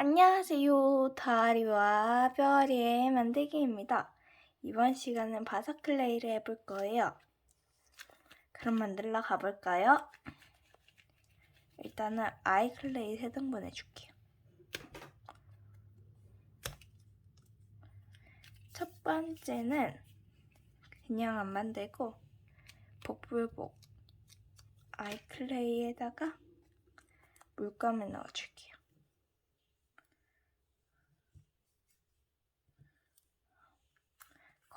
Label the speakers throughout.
Speaker 1: 안녕하세요. 다리와 별의 만들기입니다. 이번 시간은 바삭 클레이를 해볼 거예요. 그럼 만들러 가볼까요? 일단은 아이 클레이 3등분 해줄게요. 첫 번째는 그냥 안 만들고 복불복 아이 클레이에다가 물감을 넣어줄게요.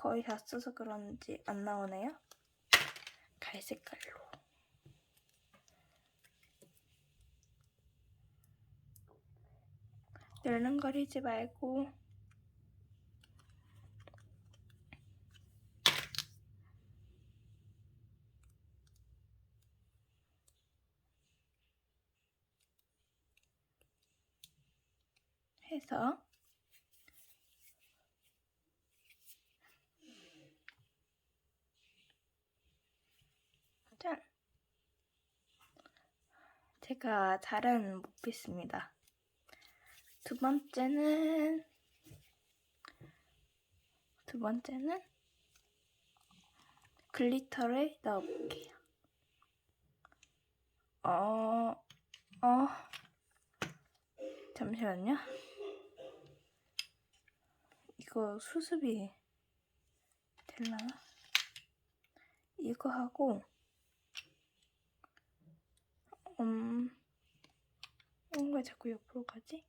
Speaker 1: 거의 다 써서 그런지 안 나오네요. 갈색깔로. 늘름거리지 말고 해서 짠! 제가 잘은 못 pis습니다. 두 번째는 두 번째는 글리터를 넣어볼게요. 어, 어, 잠시만요. 이거 수습이 될라나? 이거 하고 음, 뭔가 자꾸 옆으로 가지?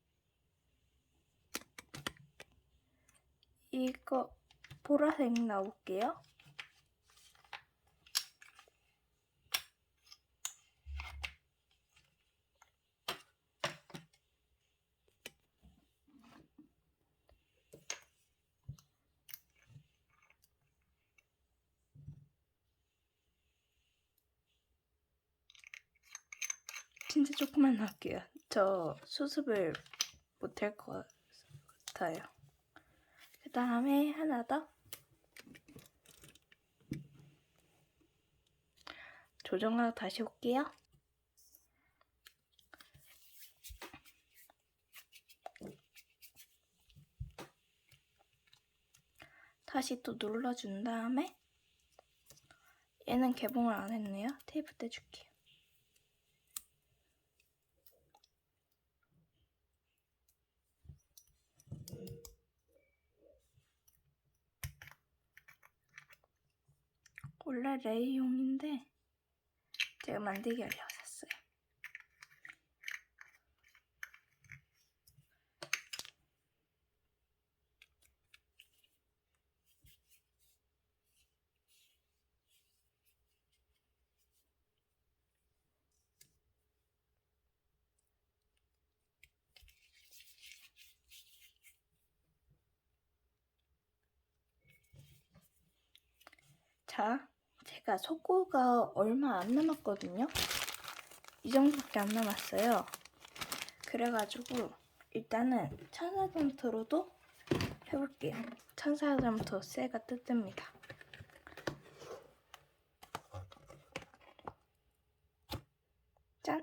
Speaker 1: 이거 보라색 넣어볼게요. 진짜 조금만 넣을게요. 저 수습을 못할 것 같아요. 그 다음에 하나 더. 조정하고 다시 올게요. 다시 또 눌러준 다음에 얘는 개봉을 안 했네요. 테이프 떼줄게요. 원래 레이용인데 제가 만들기 하려고 샀어요. 자, 제가 속고가 얼마 안 남았거든요. 이 정도밖에 안 남았어요. 그래가지고 일단은 천사점토로도 해볼게요. 천사점토 쇠가 뜯습니다. 짠!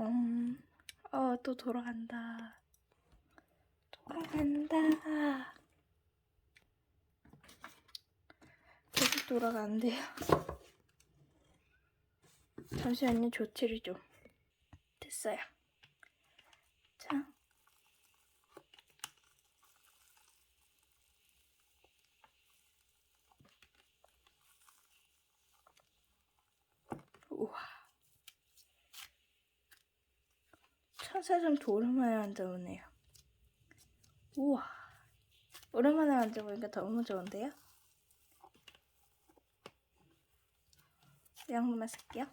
Speaker 1: 음, 어, 또 돌아간다. 돌아간다. 계속 돌아가는데요. 잠시만요, 조치를 좀. 됐어요. 자. 우와. 천사점 오랜만에 만져보네요. 우와. 오랜만에 만져보니까 너무 좋은데요? 이 정도만 쓸게요.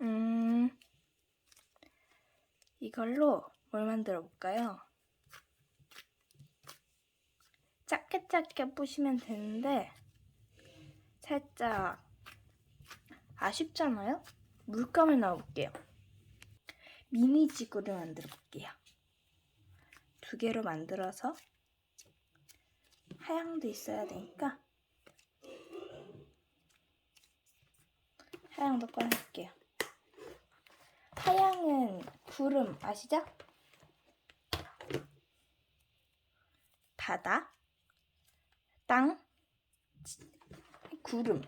Speaker 1: 음, 이걸로 뭘 만들어 볼까요? 작게 작게 부시면 되는데 살짝 아쉽잖아요? 물감을 넣어볼게요. 미니 지구를 만들어 볼게요. 두 개로 만들어서 하양도 있어야 되니까 하양도 꺼낼게요. 하양은 구름 아시죠? 바다, 땅, 구름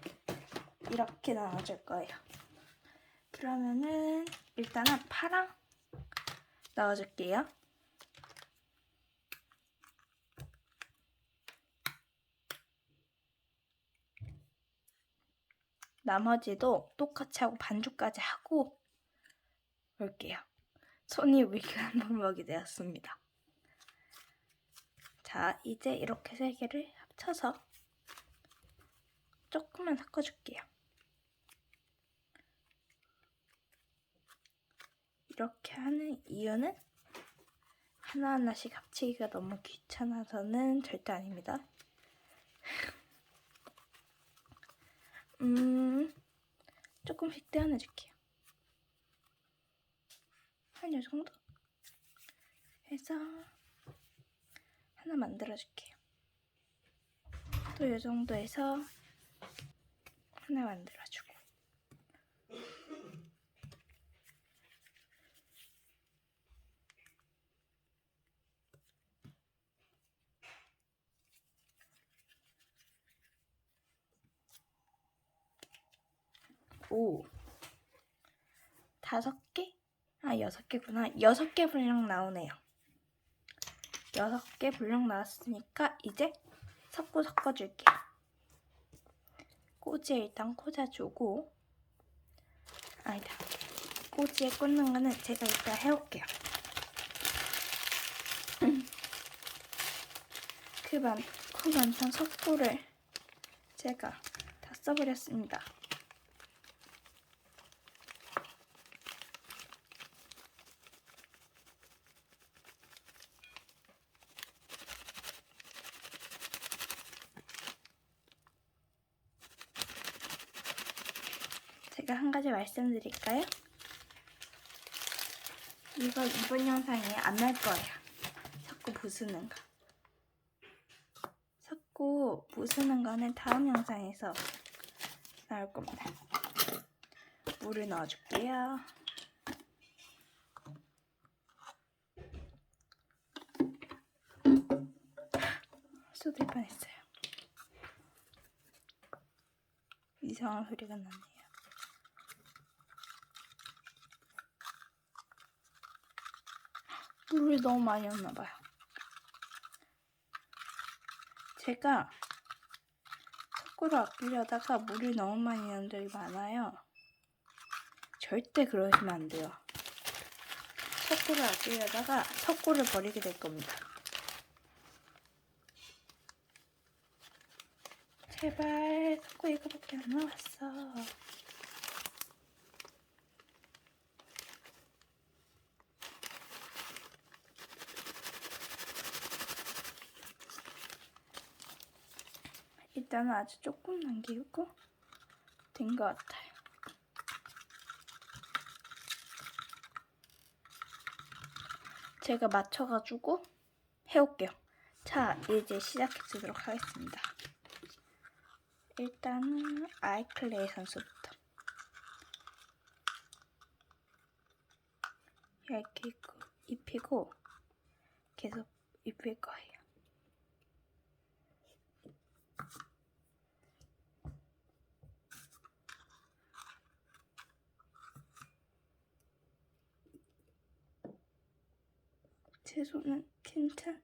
Speaker 1: 이렇게 나눠줄 거예요. 그러면은 일단은 파랑 넣어줄게요. 나머지도 똑같이 하고 반죽까지 하고 올게요. 손이 위글물먹이 되었습니다. 자, 이제 이렇게 세 개를 합쳐서 조금만 섞어줄게요. 이렇게 하는 이유는 하나하나씩 합치기가 너무 귀찮아서는 절대 아닙니다. 음, 조금씩 떼어내줄게요. 한 요 정도 해서 하나 만들어줄게요. 또 요 정도 해서 하나 만들어주고. 오. 다섯 개? 아, 여섯 개구나. 여섯 개 분량 나오네요. 여섯 개 분량 나왔으니까 이제 섞고 섞어줄게요. 꼬지에 일단 꽂아주고 아니다. 꼬지에 꽂는 거는 제가 이따 해올게요. 그 많, 그 많던 석고를 제가 다 써버렸습니다. 제가 한 가지 말씀드릴까요? 이거 이번 영상에 안 날 거예요. 자꾸 부수는 거. 자꾸 부수는 거는 다음 영상에서 나올 겁니다. 물을 넣어줄게요. 쏟을 뻔했어요. 이상한 소리가 나네요. 물을 너무 많이 넣나 봐요. 제가 석고를 아끼려다가 물을 너무 많이 넣은 적이 많아요. 절대 그러시면 안 돼요. 석고를 아끼려다가 석고를 버리게 될 겁니다. 제발 석고 이거밖에 안 나왔어. 일단은 아주 조금 남기고 된 것 같아요. 제가 맞춰가지고 해올게요. 자, 이제 시작해 주도록 하겠습니다. 일단은 아이클레이 선수부터 입고, 입히고 계속 입힐 거예요. 제 손은 괜찮을까요?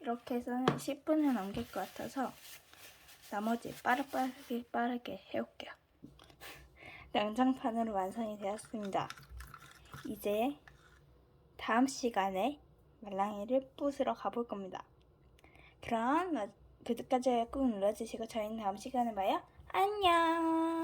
Speaker 1: 이렇게 해서는 10분을 넘길 것 같아서 나머지 빠르빠르게 빠르게 해올게요. 냉장판으로 완성이 되었습니다. 이제 다음 시간에 말랑이를 부수러 가볼 겁니다. 그럼 구독까지 꾹 눌러주시고 저희는 다음 시간에 봐요. 안녕!